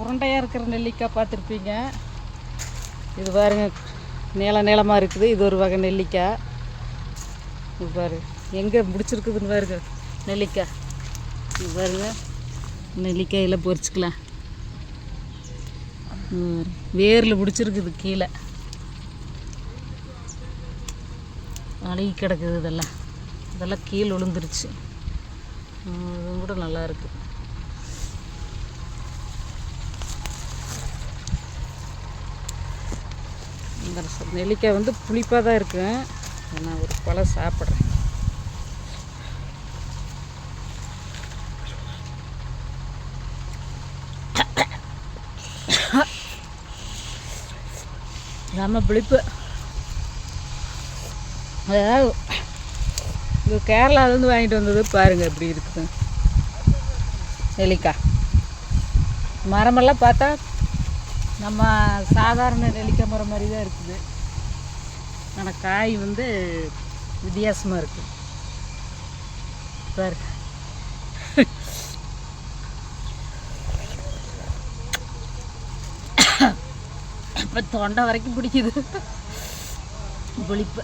உருண்டையாக இருக்கிற நெல்லிக்காய் பார்த்துருப்பீங்க. இது பாருங்க நீள நீளமாக இருக்குது. இது ஒரு வகை நெல்லிக்காய் இது பாரு எங்கே முடிச்சிருக்குதுன்னு பாருங்க நெல்லிக்காய் இது பாருங்க நெல்லிக்காயில் பொறிச்சிக்கலாம் வேரில் பிடிச்சிருக்குது கீழே. அழுகி கிடக்குது இதெல்லாம். இதெல்லாம் கீழே விழுந்துருச்சு. இதுவும் கூட நல்லா இருக்கு நெல்லிக்காய் வந்து புளிப்பாக தான் இருக்கும் நான் ஒரு பழம் சாப்பிட்றேன். நம்ம புளிப்பு. அதாவது இது கேரளாவிலேருந்து வாங்கிட்டு வந்தது பாருங்கள் எப்படி இருக்குது. நெல்லிக்காய். மரமெல்லாம் பார்த்தா நம்ம சாதாரண நெல்லிக்காய் மரம் மாதிரி தான் இருக்குது. ஆனால் காய் வந்து வித்தியாசமாக இருக்குது பாரு இப்போ தொண்டை வரைக்கும் பிடிக்குது. புளிப்பு.